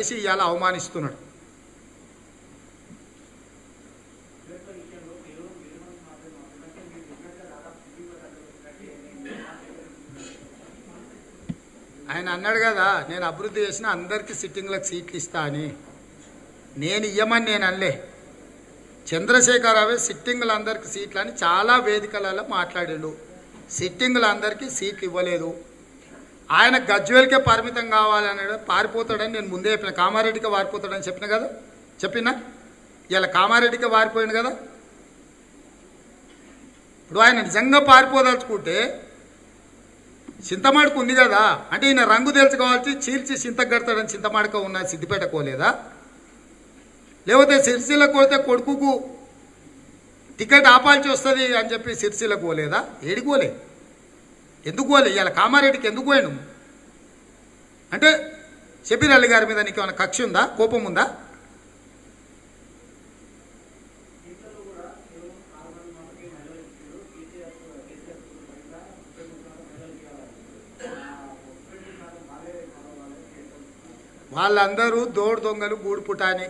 చేసి ఇవాళ అవమానిస్తున్నాడు. ఆయన అన్నాడు కదా నేను అభివృద్ధి చేసిన అందరికీ సిట్టింగ్లకు సీట్లు ఇస్తా అని. నేను ఇయ్యమని నేను అనలే. చంద్రశేఖరరావే సిట్టింగులు అందరికి సీట్లు అని చాలా వేదికలలో మాట్లాడాడు. సిట్టింగులు అందరికీ సీట్లు ఇవ్వలేదు. ఆయన గజ్వేల్కే పరిమితం కావాలన్నాడు పారిపోతాడని నేను ముందే చెప్పిన. కామారెడ్డికి వారిపోతాడని చెప్పిన కదా? చెప్పినా? ఇలా కామారెడ్డికి వారిపోయింది కదా? ఇప్పుడు ఆయన నిజంగా పారిపోదలుచుకుంటే చింతమాడుకు ఉంది కదా? అంటే ఈయన రంగు తెలుసుకోవాల్సి చీల్చి చింతగడతాడని చింతమాడక ఉన్న సిద్దిపేట కోలేదా? లేకపోతే సిరిసిల్ల కోతే కొడుకుకు టికెట్ ఆపాల్సి వస్తుంది అని చెప్పి సిరిసిల్ల కోలేదా? ఏడుకోలేదు ఎందుకు పోలే? ఇవాళ కామారెడ్డికి ఎందుకు పోయాను అంటే షబీర్ అలీ గారి మీద నీకు ఏమైనా కక్ష ఉందా? కోపం ఉందా? వాళ్ళందరూ దోడు దొంగలు గూడు పుటాని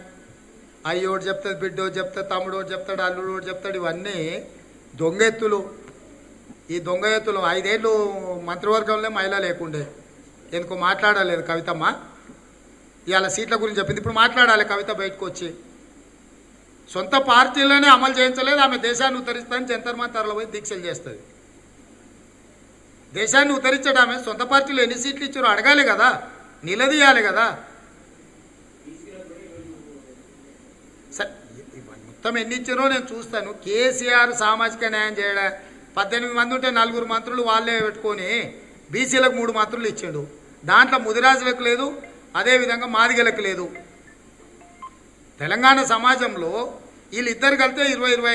అయ్యోడు చెప్తాడు బిడ్డోడు చెప్తాడు తమ్ముడోడు చెప్తాడు అల్లుడోడు చెప్తాడు ఇవన్నీ దొంగ ఎత్తులు ఈ దొంగ ఎత్తులు ఐదేళ్ళు మంత్రివర్గంలో మహిళ లేకుండే. ఎందుకు మాట్లాడలేదు కవితమ్మ. ఇవాళ సీట్ల గురించి చెప్పింది. ఇప్పుడు మాట్లాడాలి కవిత బయటకు వచ్చి సొంత పార్టీలోనే అమలు చేయించలేదు. ఆమె దేశాన్ని ఉత్తరిస్తానని జంతర్ మంతర్లో పోయి దీక్షలు చేస్తుంది. దేశాన్ని ఉత్తరించడం ఆమె సొంత పార్టీలో ఎన్ని సీట్లు ఇచ్చారో అడగాలి కదా. నిలదీయాలి కదా. సరే మొత్తం ఎన్ని ఇచ్చారో నేను చూస్తాను. కేసీఆర్ సామాజిక న్యాయం చేయడా? పద్దెనిమిది మంది ఉంటే నలుగురు మంత్రులు వాళ్ళే పెట్టుకొని బీసీలకు మూడు మంత్రులు ఇచ్చాడు. దాంట్లో ముదిరాజులకు లేదు అదేవిధంగా మాదిగలకు లేదు. తెలంగాణ సమాజంలో వీళ్ళిద్దరు కలితే ఇరవై ఇరవై